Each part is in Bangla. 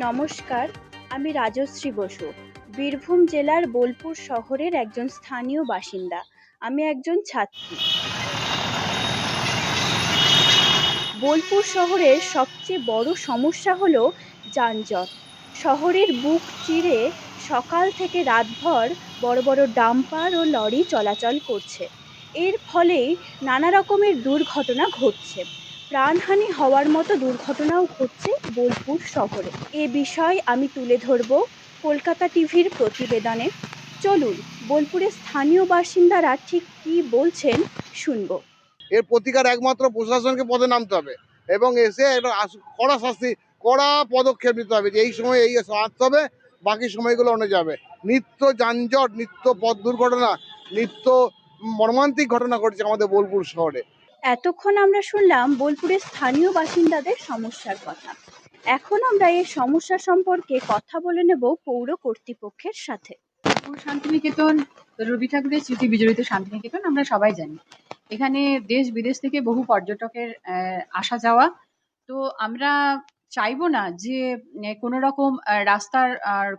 নমস্কার, আমি রাজশ্রী বসু। বীরভূম জেলার বোলপুর শহরের একজন স্থানীয় বাসিন্দা। আমি একজন ছাত্রী। বোলপুর শহরের সবচেয়ে বড় সমস্যা হলো যানজট। শহরের বুক চিরে সকাল থেকে রাতভর বড় বড় ডাম্পার ও লরি চলাচল করছে। এর ফলেই নানা রকমের দুর্ঘটনা ঘটছে। প্রাণহানি হওয়ার মতো দুর্ঘটনাও ঘটছে বোলপুর শহরে। এ বিষয় আমি তুলে ধরব কলকাতা টিভির প্রতিবেদনে। চলুন, বোলপুরের স্থানীয় বাসিন্দারা ঠিক কী বলছেন শুনব। এর প্রতিকার একমাত্র প্রশাসনকে পদে নামতে হবে এবং এসে একটা কড়া শাস্তি কড়া পদক্ষেপ নিতে হবে যে এই সময় এই আসতে হবে বাকি সময়গুলো অন্য যাবে। নিত্য যানজট নিত্য পথ দুর্ঘটনা নিত্য মর্মান্তিক ঘটনা ঘটছে আমাদের বোলপুর শহরে। এতক্ষণ আমরা শুনলাম বোলপুরের স্থানীয় বাসিন্দাদের সমস্যার কথা। এখন আমরা এই সমস্যা সম্পর্কে কথা বলে নেব পৌর কর্তৃপক্ষের সাথে। শান্তিনিকেতন রবি ঠাকুরের স্মৃতি বিজড়িত শান্তিনিকেতন আমরা সবাই জানি। এখানে দেশ বিদেশ থেকে বহু পর্যটকের আসা যাওয়া। তো আমরা চাইব না যে কোনো রকম রাস্তার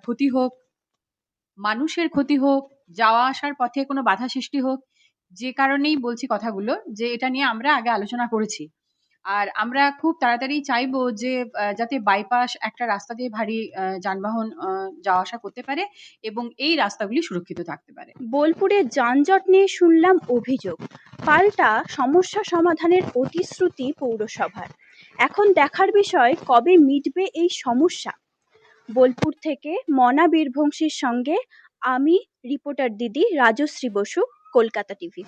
ক্ষতি হোক, মানুষের ক্ষতি হোক, যাওয়া আসার পথে কোনো বাধা সৃষ্টি হোক, যে কারণেই বলছি কথাগুলো, যে এটা নিয়ে আমরা আগে আলোচনা করেছি। আর আমরা খুব তাড়াতাড়ি চাইব যে যাতে বাইপাস একটা রাস্তা দিয়ে ভারী যানবাহন যাওয়া আসা করতে পারে এবং এই রাস্তাগুলি সুরক্ষিত থাকতে পারে। বোলপুরে যানজট নিয়ে শুনলাম অভিযোগ। পাল্টা সমস্যা সমাধানের প্রতিশ্রুতি পৌরসভার। এখন দেখার বিষয়, কবে মিটবে এই সমস্যা? বোলপুর থেকে মনা বীরভংশীর সঙ্গে আমি রিপোর্টার দিদি রাজশ্রী বসু, কলকাতা টিভি।